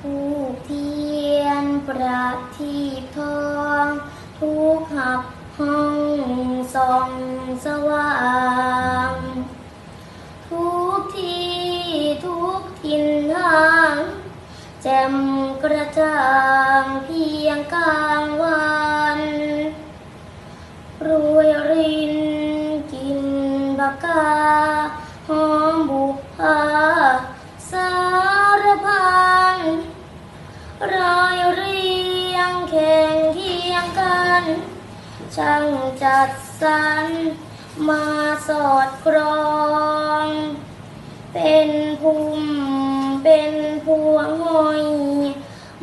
ผูกเทียนประทีปทอง ทุกหับห้องส่องสว่าง ทุกที่ทุกทินทางแจ่มกระจ่างเพียงกลางวัน ช่างจัดสรรมาสอดครอง เป็นภูมิเป็นพวงห้อย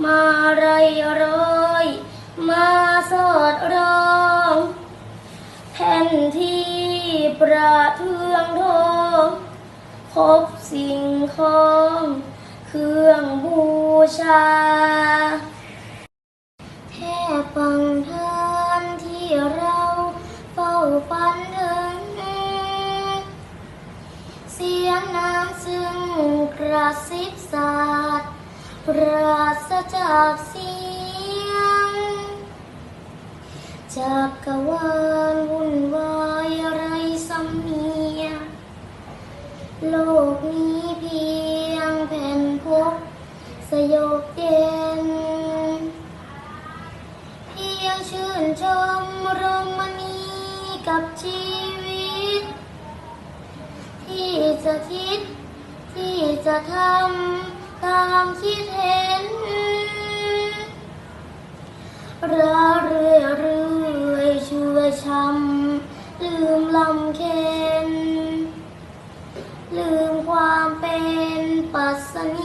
มาไรร้อยมาสอดร้องแผ่นที่ประเทืองทองพบสิ่งของเครื่องบูชา ระซิบสาดปราศจากเสียง จากกวานวุ่นวายไรสัมเนียงโลกนี้เพียงแผ่นพบสยบเย็น เพียงชื่นชมรมณีกับชีวิต ที่จะคิด ที่จะทำตามคิดเห็นระเรื่อยเรื่อยช่วยช้ำลืมลำเค็นลืมความเป็นปัสนี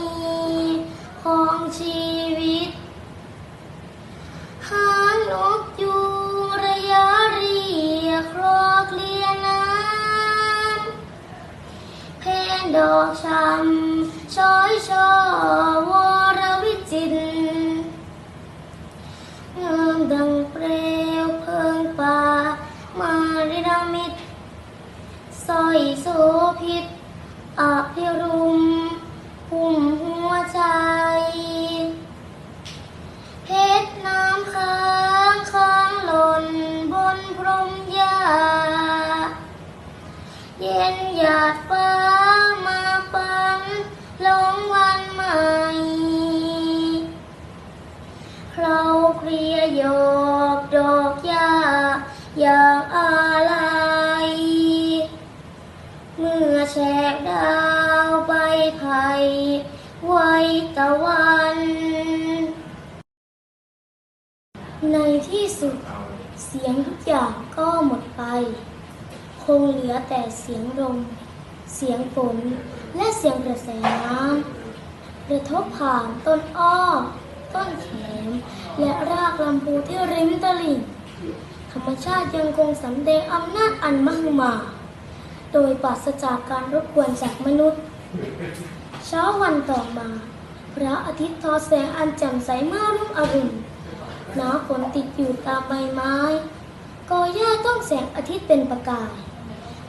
ช้ำช้อยชอวรวิจิตรงามดังเปลวเพลิงป่า มาริดามิดสอยโสพิษอภิรุมหุ่มหัวใจ เพชรน้ำค้างค้างหล่นบนพรมหญ้าเย็นหยาดฟ้ามา แฉกดาวไปไผ่ไว้ตะวัน ในที่สุดเสียงทุกอย่างก็หมดไป คงเหลือแต่เสียงลมเสียงฝนและเสียงกระแสน้ำกระทบผ่านต้นอ้อ ต้นแขม และรากลำพูที่ริมตลิ่ง ธรรมชาติยังคงสำแดงอำนาจอันมหึมา โดยปราศจากการรบกวนจากมนุษย์ เช้าวันต่อมา พระอาทิตย์ทอแสงอันแจ่มใสเมื่อรุ่งอรุณหนาฝนติดอยู่ตามใบไม้กอหญ้าต้องแสงอาทิตย์เป็นประกาย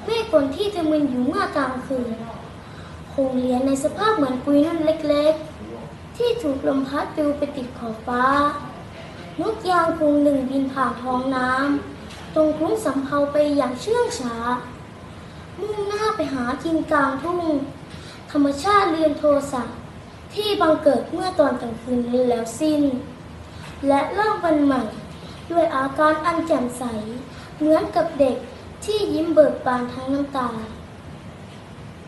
เมฆฝนที่จะมึนอยู่เมื่อกลางคืนคงเหลียในสภาพเหมือนปุยนุ่นเล็กๆ ที่ถูกลมพัดปลิวไปติดขอบฟ้านกยางพุงหนึ่งบินผ่านท้องน้ำตรงคุ้งสำเภาไปอย่างเชื่องช้า มุ่งหน้าไปหาทินกลางทุ่งธรรมชาติเรียนโทสะที่บังเกิดเมื่อตอนกลางคืนนี้แล้วสิ้น และเริ่มวันใหม่ ด้วยอาการอันแจ่มใส เหมือนกับเด็กที่ยิ้มเบิกบานทั้งน้ำตา